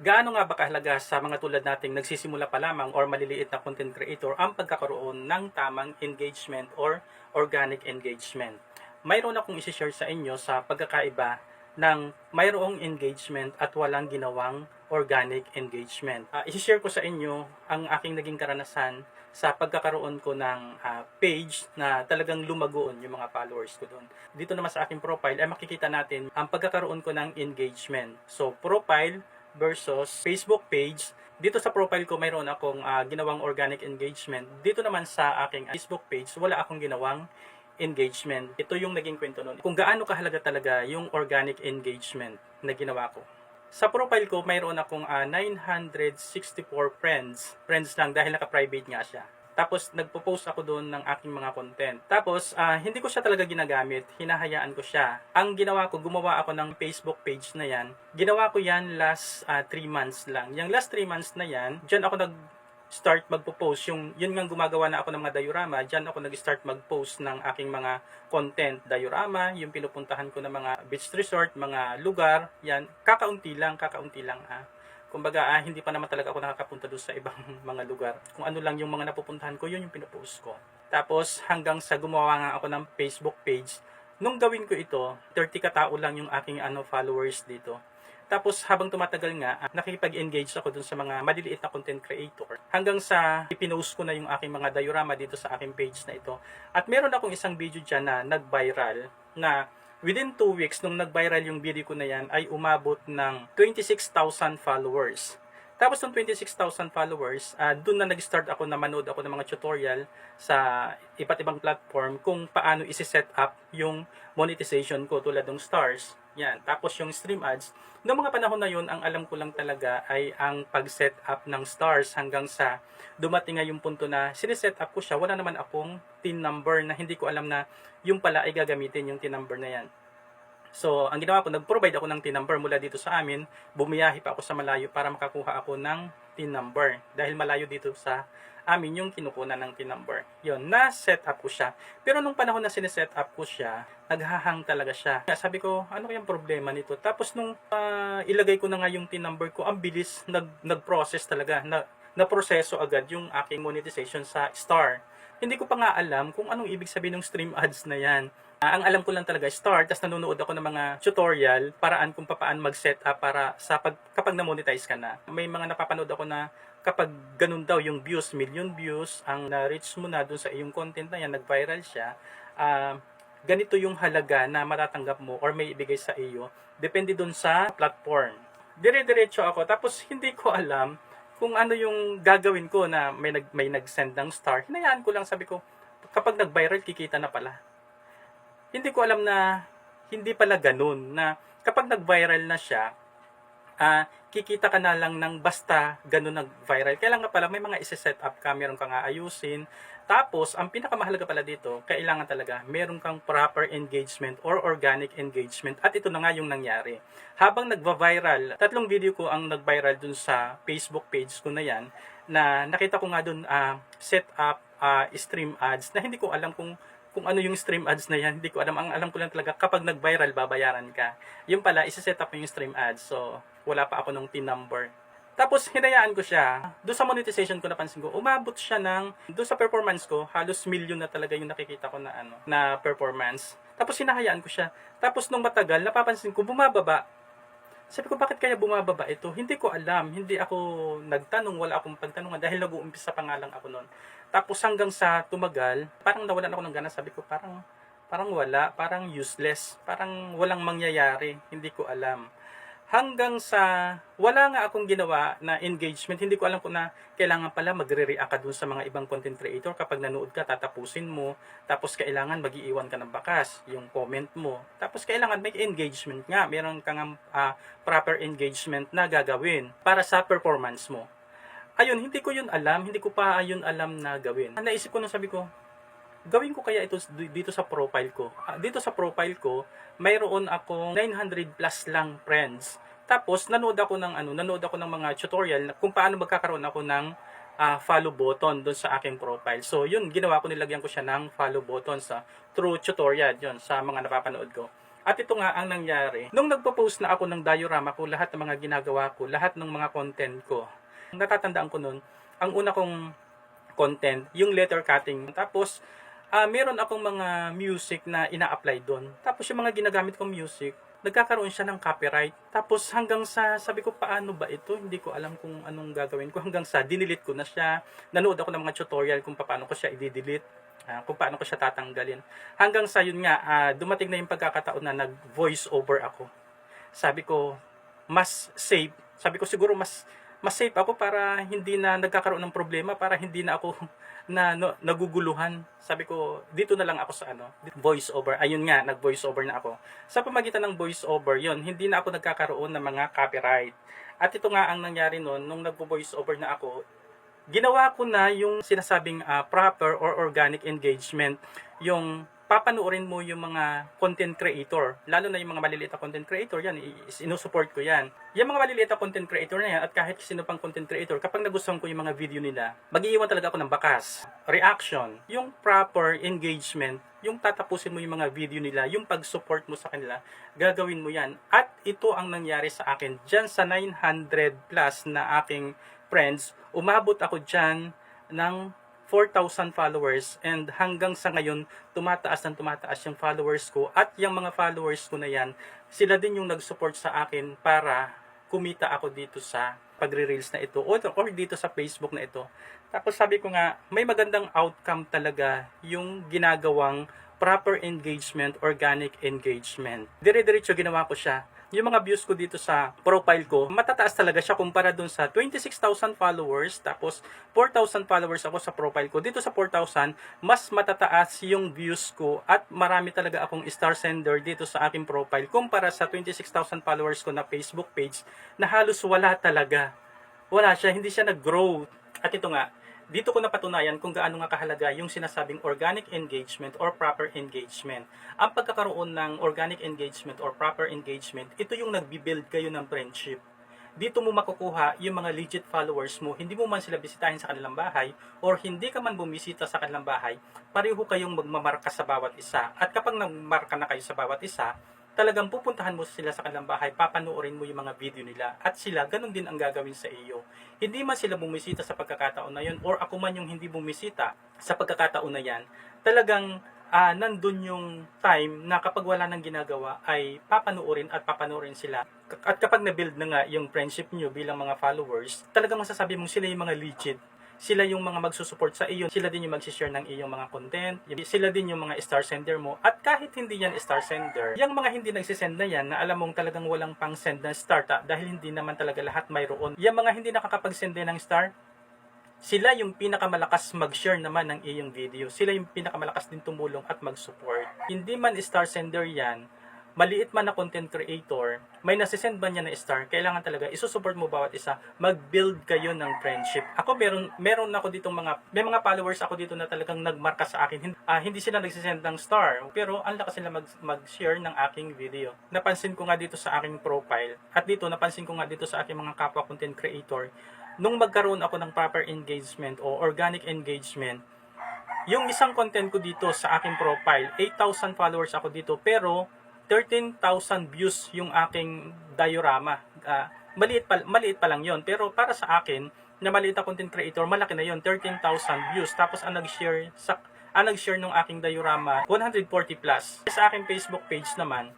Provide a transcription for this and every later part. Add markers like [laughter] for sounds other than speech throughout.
Gaano nga ba kahalaga sa mga tulad nating nagsisimula pa lamang or maliliit na content creator ang pagkakaroon ng tamang engagement or organic engagement? Mayroon akong isi-share sa inyo sa pagkakaiba ng mayroong engagement at walang ginawang organic engagement. Uh, isi-share ko sa inyo ang aking naging karanasan sa pagkakaroon ko ng ah, page na talagang lumagoon yung mga followers ko doon. Dito naman sa aking profile ay makikita natin ang pagkakaroon ko ng engagement. So, profile versus Facebook page. Dito sa profile ko mayroon akong ah, ginawang organic engagement. Dito naman sa aking Facebook page, wala akong ginawang engagement. Ito yung naging kwento nun. Kung gaano kahalaga talaga yung organic engagement na ginawa ko. Sa profile ko, mayroon akong ah, 964 friends. Friends lang dahil naka-private nga siya. Tapos, nagpo-post ako doon ng aking mga content. Tapos, ah, hindi ko siya talaga ginagamit. Hinahayaan ko siya. Ang ginawa ko, gumawa ako ng Facebook page na yan. Ginawa ko yan last 3 months lang. Yung last 3 months na yan, dyan ako nag start magpo-post. Yung, yun nga gumagawa na ako ng mga diorama, dyan ako nag-start mag-post ng aking mga content. Diorama, yung pinupuntahan ko ng mga beach resort, mga lugar, yan. Kakaunti lang, kakaunti lang ha. Kumbaga, ah, hindi pa naman talaga ako nakakapunta doon sa ibang [laughs] mga lugar. Kung ano lang yung mga napupuntahan ko, yun yung pinupost ko. Tapos, hanggang sa gumawa nga ako ng Facebook page, nung gawin ko ito, 30 katao lang yung aking ano followers dito. Tapos habang tumatagal nga, ah, nakikipag-engage ako dun sa mga maliliit na content creator. Hanggang sa ipinost ko na yung aking mga diorama dito sa aking page na ito. At meron akong isang video dyan na nag-viral na within 2 weeks nung nag-viral yung video ko na yan ay umabot ng 26,000 followers. Tapos ng 26,000 followers, uh, doon na nag-start ako na manood ako ng mga tutorial sa iba't ibang platform kung paano isi-set up yung monetization ko tulad ng stars. Yan. Tapos yung stream ads. Noong mga panahon na yun, ang alam ko lang talaga ay ang pag-set up ng stars hanggang sa dumating nga yung punto na sineset up ko siya. Wala naman akong tin number na hindi ko alam na yung pala ay gagamitin yung tin number na yan. So, ang ginawa ko, nag-provide ako ng TIN number mula dito sa amin. Bumiyahi pa ako sa malayo para makakuha ako ng TIN number. Dahil malayo dito sa amin yung kinukunan ng TIN number. Yun, na-set up ko siya. Pero nung panahon na sineset up ko siya, naghahang talaga siya. Sabi ko, ano kayang problema nito? Tapos nung ah, ilagay ko na nga yung TIN number ko, ang bilis nag, nag-process talaga. Na, na-proseso agad yung aking monetization sa Star. Hindi ko pa nga alam kung anong ibig sabihin ng stream ads na yan. Ah, ang alam ko lang talaga start, tapos nanonood ako ng mga tutorial, paraan kung paano mag-set up para sa pag, kapag na-monetize ka na. May mga napapanood ako na kapag ganun daw yung views, million views, ang na-reach mo na dun sa iyong content na yan, nag-viral siya, ah, ganito yung halaga na matatanggap mo or may ibigay sa iyo, depende dun sa platform. Dire-diretso ako, tapos hindi ko alam kung ano yung gagawin ko na may, nag, may nag-send ng star. Hinayaan ko lang, sabi ko, kapag nag-viral, kikita na pala hindi ko alam na hindi pala ganun na kapag nag-viral na siya, ah, kikita ka na lang ng basta ganun nag-viral. Kailangan pala may mga isi-set up ka, meron kang aayusin. Tapos, ang pinakamahalaga pala dito, kailangan talaga meron kang proper engagement or organic engagement. At ito na nga yung nangyari. Habang nagva-viral, tatlong video ko ang nag-viral dun sa Facebook page ko na yan, na nakita ko nga dun ah, set up ah, stream ads na hindi ko alam kung kung ano yung stream ads na yan, hindi ko alam. Ang alam ko lang talaga, kapag nag-viral, babayaran ka. Yung pala, isa-set up yung stream ads. So, wala pa ako ng TIN number. Tapos, hinayaan ko siya. Doon sa monetization ko, napansin ko, umabot siya ng, doon sa performance ko, halos million na talaga yung nakikita ko na, ano, na performance. Tapos, hinahayaan ko siya. Tapos, nung matagal, napapansin ko, bumababa. Sabi ko, bakit kaya bumababa ito? Hindi ko alam. Hindi ako nagtanong, wala akong pagtanungan dahil nag-uumpisa pa nga lang ako noon. Tapos hanggang sa tumagal, parang nawalan ako ng gana. Sabi ko, parang, parang wala, parang useless, parang walang mangyayari. Hindi ko alam. Hanggang sa wala nga akong ginawa na engagement, hindi ko alam kung na kailangan pala magre-react ka dun sa mga ibang content creator. Kapag nanood ka, tatapusin mo. Tapos kailangan mag-iiwan ka ng bakas, yung comment mo. Tapos kailangan may engagement nga. Meron kang uh, proper engagement na gagawin para sa performance mo. Ayun, hindi ko yun alam. Hindi ko pa yun alam na gawin. Naisip ko na sabi ko, gawin ko kaya ito dito sa profile ko. Ah, dito sa profile ko, mayroon akong 900 plus lang friends. Tapos nanood ako ng ano, nanood ako ng mga tutorial kung paano magkakaroon ako ng uh, follow button doon sa aking profile. So, yun, ginawa ko, nilagyan ko siya ng follow button sa through tutorial, yun, sa mga napapanood ko. At ito nga ang nangyari. Nung nagpo-post na ako ng diorama ko, lahat ng mga ginagawa ko, lahat ng mga content ko, natatandaan ko nun, ang una kong content, yung letter cutting. Tapos, ah meron akong mga music na ina-apply doon. Tapos yung mga ginagamit kong music, nagkakaroon siya ng copyright. Tapos hanggang sa, sabi ko, paano ba ito? Hindi ko alam kung anong gagawin ko. Hanggang sa, dinilit ko na siya. Nanood ako ng mga tutorial kung paano ko siya i-delete. ah, kung paano ko siya tatanggalin. Hanggang sa yun nga, ah, dumating na yung pagkakataon na nag-voice over ako. Sabi ko, mas safe. Sabi ko siguro mas mas safe ako para hindi na nagkakaroon ng problema, para hindi na ako [laughs] na no, naguguluhan. Sabi ko, dito na lang ako sa ano, voice over. Ayun nga, nag-voice over na ako. Sa pamagitan ng voice over, yun, hindi na ako nagkakaroon ng mga copyright. At ito nga ang nangyari noon, nung nagvo-voice over na ako, ginawa ko na yung sinasabing ah, proper or organic engagement, yung papanoorin mo yung mga content creator, lalo na yung mga maliliit na content creator, yan, i- sinusupport ko yan. Yung mga maliliit na content creator na yan, at kahit sino pang content creator, kapag nagustuhan ko yung mga video nila, mag-iiwan talaga ako ng bakas, reaction, yung proper engagement, yung tatapusin mo yung mga video nila, yung pag-support mo sa kanila, gagawin mo yan. At ito ang nangyari sa akin, dyan sa 900 plus na aking friends, umabot ako dyan ng 4,000 followers and hanggang sa ngayon tumataas ng tumataas yung followers ko. At yung mga followers ko na yan sila din yung nag-support sa akin para kumita ako dito sa pagre-reels na ito or, or dito sa Facebook na ito. Tapos sabi ko nga may magandang outcome talaga yung ginagawang proper engagement, organic engagement. Dire-diretso ginawa ko siya yung mga views ko dito sa profile ko, matataas talaga siya kumpara dun sa 26,000 followers, tapos 4,000 followers ako sa profile ko. Dito sa 4,000, mas matataas yung views ko at marami talaga akong star sender dito sa aking profile kumpara sa 26,000 followers ko na Facebook page na halos wala talaga. Wala siya, hindi siya nag-grow. At ito nga, dito ko napatunayan kung gaano nga kahalaga yung sinasabing organic engagement or proper engagement. Ang pagkakaroon ng organic engagement or proper engagement, ito yung nagbi-build kayo ng friendship. Dito mo makukuha yung mga legit followers mo, hindi mo man sila bisitahin sa kanilang bahay or hindi ka man bumisita sa kanilang bahay, pareho kayong magmamarka sa bawat isa. At kapag nagmarka na kayo sa bawat isa, talagang pupuntahan mo sila sa kanilang bahay, papanoorin mo yung mga video nila, at sila, ganun din ang gagawin sa iyo. Hindi man sila bumisita sa pagkakataon na yun, or ako man yung hindi bumisita sa pagkakataon na yan, talagang ah, nandun yung time na kapag wala nang ginagawa, ay papanoorin at papanoorin sila. At kapag na-build na nga yung friendship nyo bilang mga followers, talagang masasabi mo sila yung mga legit sila yung mga magsusupport sa iyo, sila din yung mag-share ng iyong mga content, sila din yung mga star sender mo, at kahit hindi yan star sender, yung mga hindi nagsisend na yan, na alam mong talagang walang pang send ng star ta, dahil hindi naman talaga lahat mayroon, yung mga hindi nakakapag-send ng star, sila yung pinakamalakas mag-share naman ng iyong video. Sila yung pinakamalakas din tumulong at mag-support. Hindi man star sender yan, maliit man na content creator, may nasisend ba niya na star, kailangan talaga isusupport mo bawat isa, mag-build kayo ng friendship. Ako meron meron ako ditong mga may mga followers ako dito na talagang nagmarka sa akin. Ah, hindi sila nagsisend ng star, pero ang lakas sila mag, mag-share ng aking video. Napansin ko nga dito sa aking profile at dito napansin ko nga dito sa aking mga kapwa content creator nung magkaroon ako ng proper engagement o organic engagement, yung isang content ko dito sa aking profile, 8,000 followers ako dito, pero 13,000 views yung aking diorama. Ah, maliit, pa, maliit pa lang yon pero para sa akin, na maliit na content creator, malaki na yon 13,000 views. Tapos ang nag-share sa ang nag-share ng aking diorama, 140 plus. Sa aking Facebook page naman,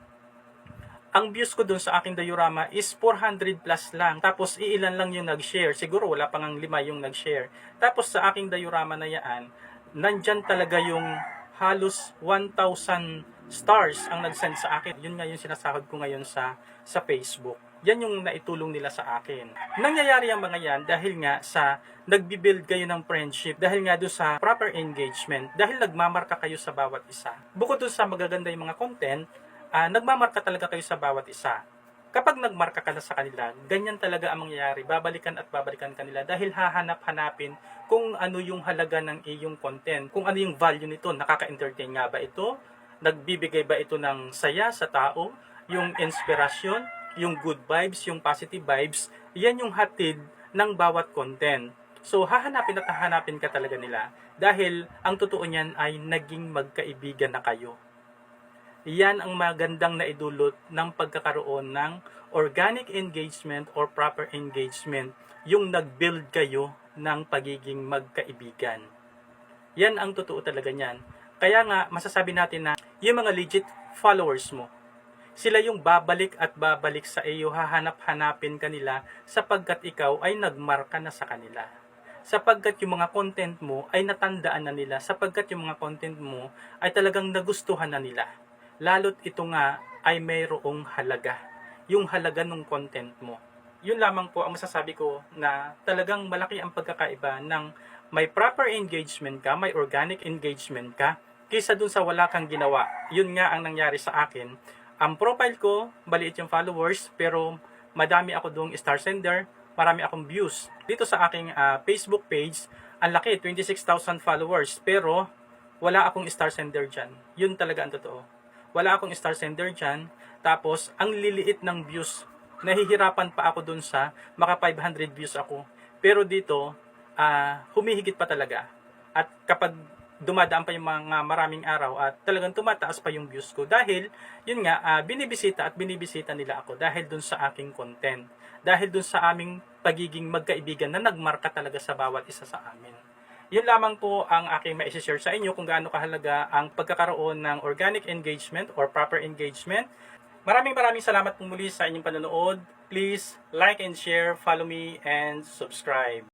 ang views ko dun sa aking diorama is 400 plus lang. Tapos iilan lang yung nag-share. Siguro wala pang ang lima yung nag-share. Tapos sa aking diorama na yan, nandyan talaga yung halos 1,000 stars ang nag-send sa akin. Yun nga yung sinasahod ko ngayon sa sa Facebook. Yan yung naitulong nila sa akin. Nangyayari ang mga yan dahil nga sa nagbibuild kayo ng friendship, dahil nga doon sa proper engagement, dahil nagmamarka kayo sa bawat isa. Bukod doon sa magaganda yung mga content, ah, nagmamarka talaga kayo sa bawat isa. Kapag nagmarka ka na sa kanila, ganyan talaga ang mangyayari. Babalikan at babalikan kanila dahil hahanap-hanapin kung ano yung halaga ng iyong content, kung ano yung value nito, nakaka-entertain nga ba ito, nagbibigay ba ito ng saya sa tao, yung inspirasyon, yung good vibes, yung positive vibes, yan yung hatid ng bawat content. So, hahanapin at hahanapin ka talaga nila. Dahil ang totoo niyan ay naging magkaibigan na kayo. Yan ang magandang naidulot ng pagkakaroon ng organic engagement or proper engagement, yung nag-build kayo ng pagiging magkaibigan. Yan ang totoo talaga niyan. Kaya nga, masasabi natin na yung mga legit followers mo, sila yung babalik at babalik sa iyo, hahanap-hanapin kanila sapagkat ikaw ay nagmarka na sa kanila. Sapagkat yung mga content mo ay natandaan na nila, sapagkat yung mga content mo ay talagang nagustuhan na nila. Lalo't ito nga ay mayroong halaga, yung halaga ng content mo. Yun lamang po ang masasabi ko na talagang malaki ang pagkakaiba ng may proper engagement ka, may organic engagement ka, kaysa dun sa wala kang ginawa. Yun nga ang nangyari sa akin. Ang profile ko, maliit yung followers, pero madami ako doong star sender, marami akong views. Dito sa aking ah, Facebook page, ang laki, 26,000 followers, pero wala akong star sender dyan. Yun talaga ang totoo. Wala akong star sender dyan, tapos ang liliit ng views. Nahihirapan pa ako dun sa maka 500 views ako. Pero dito, ah, humihigit pa talaga. At kapag dumadaan pa yung mga maraming araw at talagang tumataas pa yung views ko dahil yun nga ah, binibisita at binibisita nila ako dahil dun sa aking content. Dahil dun sa aming pagiging magkaibigan na nagmarka talaga sa bawat isa sa amin. Yun lamang po ang aking ma-share sa inyo kung gaano kahalaga ang pagkakaroon ng organic engagement or proper engagement. Maraming maraming salamat po muli sa inyong panonood. Please like and share follow me and subscribe